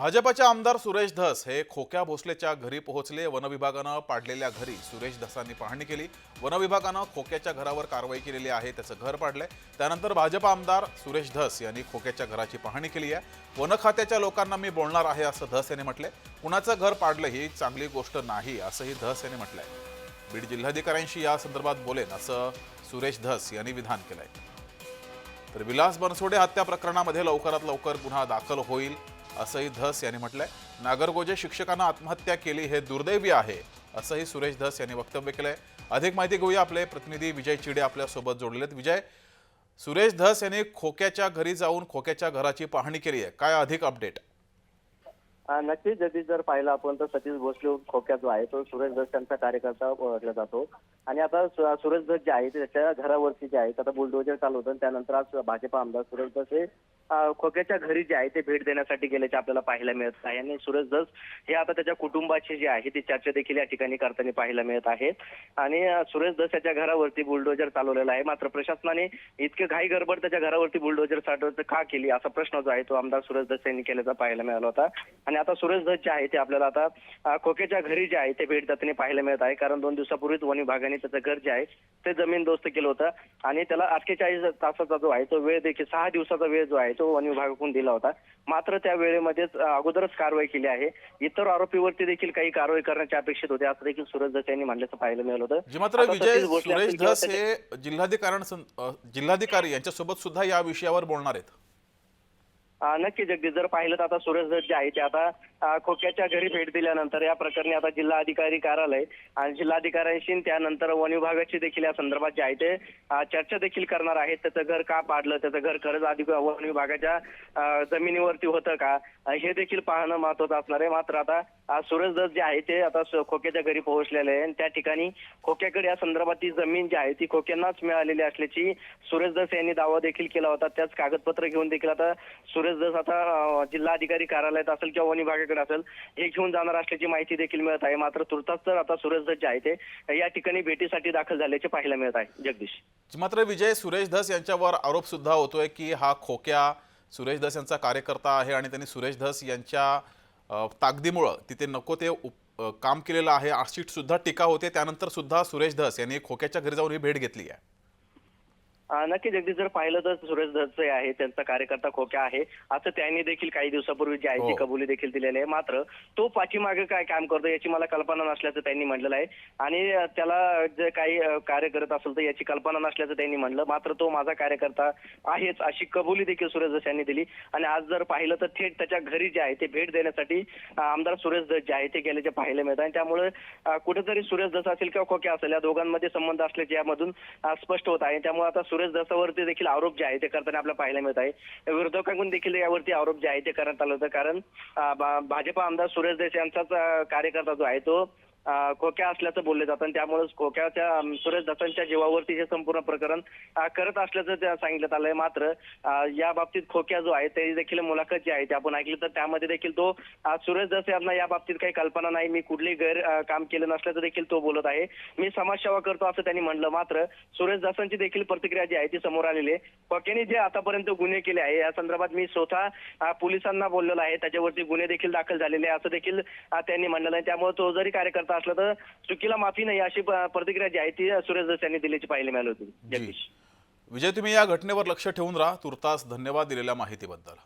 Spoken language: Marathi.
भाजपाचे आमदार सुरेश धस हे खोक्या भोसलेच्या घरी पोहोचले. वनविभागानं पाडलेल्या घरी सुरेश धसांनी पाहणी केली. वनविभागानं खोक्याच्या घरावर कारवाई केलेली आहे त्याचं घर पाडलंय. त्यानंतर भाजप आमदार सुरेश धस यांनी खोक्याच्या घराची पाहणी केली आहे. वन खात्याच्या लोकांना मी बोलणार आहे असं धस यांनी म्हटलंय. कुणाचं घर पाडलं ही चांगली गोष्ट नाही असंही धस यांनी म्हटलंय. बीड जिल्हाधिकाऱ्यांशी या संदर्भात बोलेन असं सुरेश धस यांनी विधान केलंय. तर विलास बनसोडे हत्या प्रकरणामध्ये लवकरात लवकर गुन्हा दाखल होईल. असंही धस यांनी म्हटलंय. नागरगोजे शिक्षकांना आत्महत्या केली हे दुर्दैवी आहे असंही सुरेश धस यांनी वक्तव्य केलंय. अधिक माहिती घेऊया आपले प्रतिनिधी विजय चिडे आपल्यासोबत जोडलेले आहेत विजय सुरेश धस यांनी खोक्याच्या घरी जाऊन खोक्याच्या घराची पाहणी केली आहे काय अधिक अपडेट नक्कीच जगदीश जर पाहिलं आपण तर सतीश भोसले खोक्यात जो आहे तो सुरेश धस त्यांचा कार्यकर्ता ओळखला जातो. आणि आता सुरेश धस जे आहे त्याच्या घरावरती जे आहे आता बुलडोजर चालू होतं त्यानंतर आज भाजपा आमदार सुरेश धस हे खोक्याच्या घरी जे आहे ते भेट देण्यासाठी गेल्याचे आपल्याला पाहायला मिळत आहे. आणि सुरेश धस हे आता त्याच्या कुटुंबाची जी आहे ती चर्चा देखील या ठिकाणी करताना पाहायला मिळत आहे आणि सुरेश धस याच्या घरावरती बुलडोजर चालवलेला आहे. मात्र प्रशासनाने इतके घाई गडबड त्याच्या घरावरती बुलडोजर साठवत का केली असा प्रश्न जो आहे तो आमदार सुरेश धस यांनी केल्याचा पाहायला मिळाला होता. आणि आता सुरेश धस जे आहे ते आपल्याला आता अं, खोक्याच्या घरी जे आहे ते भेट देताना पाहायला मिळत आहे. कारण दोन दिवसापूर्वीच वन विभागाने त्याचं घर जे आहे ते जमीन दोस्त केलं होतं. आणि त्याला अठ्ठेचाळीस तासाचा जो आहे तो वेळ देखील सहा दिवसाचा वेळ जो आहे तो वन विभागाकडून दिला होता. मात्र त्या वेळेमध्येच अगोदरच कारवाई केली आहे. इतर आरोपीवरती देखील काही कारवाई करण्याची अपेक्षित होते. असं देखील सुरेश धस यांनी म्हणल्याचं पाहायला मिळालं होतं. जी मात्र विजय सुरेश धस हे जिल्हाधिकारी यांच्यासोबत सुद्धा या विषयावर बोलणार आहेत. नक्की जगदीश जर पाहिलं तर आता सुरेश जे आहे ते आता खोक्याच्या घरी भेट दिल्यानंतर या प्रकरणी आता जिल्हा अधिकारी कार्यालय आणि जिल्हाधिकाऱ्यांशी त्यानंतर वन विभागाची देखील या संदर्भात जे आहे ते चर्चा देखील करणार आहेत. त्याचं घर का पाडलं? त्याचं घर खरंच आधी वन विभागाच्या जमिनीवरती होतं का? हे देखील पाहणं महत्वाचं असणार आहे. मात्र आता सुरेश दत्त जे आहे ते आता खोक्याच्या घरी पोहोचलेले आहे आणि त्या ठिकाणी खोक्याकडे या संदर्भात ती जमीन जी आहे ती खोक्यांनाच मिळालेली असल्याची सुरेश दस यांनी दावा देखील केला होता. त्याच कागदपत्र घेऊन देखील आता सुरेश दस आता जिल्हाधिकारी कार्यालयात असेल किंवा वन विभागाकडे असेल हे घेऊन जाणार असल्याची माहिती देखील मिळत आहे. मात्र तुर्तास तर आता सुरेश दस जे आहे ते या ठिकाणी भेटीसाठी दाखल झाल्याचे पाहायला मिळत आहे. जगदीश. मात्र विजय सुरेश धस यांच्यावर आरोप सुद्धा होतोय की हा खोक्या सुरेश धस यांचा कार्यकर्ता आहे आणि त्यांनी सुरेश धस यांच्या ताकदीमुळं तिथे नको ते उप- काम केलेलं आहे. अशी सुद्धा टीका होते. त्यानंतर सुद्धा सुरेश धस यांनी खोक्याच्या घरी जाऊन ही भेट घेतली आहे. अं, नक्की जगदीश जर पाहिलं तर सुरेश धस आहे त्यांचा कार्यकर्ता खोक्या आहे. असं त्यांनी देखील काही दिवसापूर्वी जी आहे ती हो. कबुली देखील दिलेली आहे. मात्र तो पाठीमागे काय काम करतो याची मला कल्पना नसल्याचं त्यांनी म्हटलेलं आहे. आणि त्याला जे काही कार्य करत असेल तर याची कल्पना नसल्याचं त्यांनी म्हणलं मात्र तो माझा कार्यकर्ता आहेच अशी कबुली देखील सुरेश धस यांनी दिली. आणि आज जर पाहिलं तर थेट त्याच्या घरी जे आहे ते भेट देण्यासाठी आमदार सुरेश धस जे आहे ते गेल्याचे पाहायला मिळत. आहे त्यामुळे कुठेतरी सुरेश धस असेल किंवा खोके असेल या दोघांमध्ये संबंध असल्याचे यामधून स्पष्ट होत आहे. त्यामुळे आता सुरेश देखील आरोप जे आहे ते करताना आपल्याला पाहायला मिळत आहे. विरोधकांकडून देखील यावरती आरोप जे आहे ते करण्यात आलं होतं. कारण भाजपा आमदार सुरेश देश यांचाच कार्यकर्ता जो आहे तो खोक्या असल्याचं बोलले जातं आणि त्यामुळे खोक्याच्या सुरेश दत्तांच्या जीवावरती हे संपूर्ण प्रकरण करत असल्याचं सांगितलं आलंय मात्र या बाबतीत खोक्या जो आहे ते देखील मुलाखत जी आहे ती आपण ऐकली तर त्यामध्ये देखील तो सुरेश दस यांना या बाबतीत काही कल्पना नाही. मी कुठली गैर काम केलं नसल्याचं देखील तो बोलत आहे. मी समाजसेवा करतो असं त्यांनी म्हणलं मात्र सुरेश दासांची देखील प्रतिक्रिया जी आहे ती समोर आलेली आहे. खोक्याने जे आतापर्यंत गुन्हे केले आहे या संदर्भात मी स्वतः पोलिसांना बोललेलो आहे. त्याच्यावरती गुन्हे देखील दाखल झालेले आहे असं देखील त्यांनी म्हणलेलं आहे. त्यामुळे तो जरी कार्यकर्ता असला तर चुकीला माफी नाही अशी प्रतिक्रिया जी आहे ती सुरेश दस यांनी दिल्याची पाहायला मिळाली होती. जगदीश. विजय तुम्ही या घटनेवर लक्ष ठेवून राहा. तुर्तास धन्यवाद दिलेल्या माहितीबद्दल.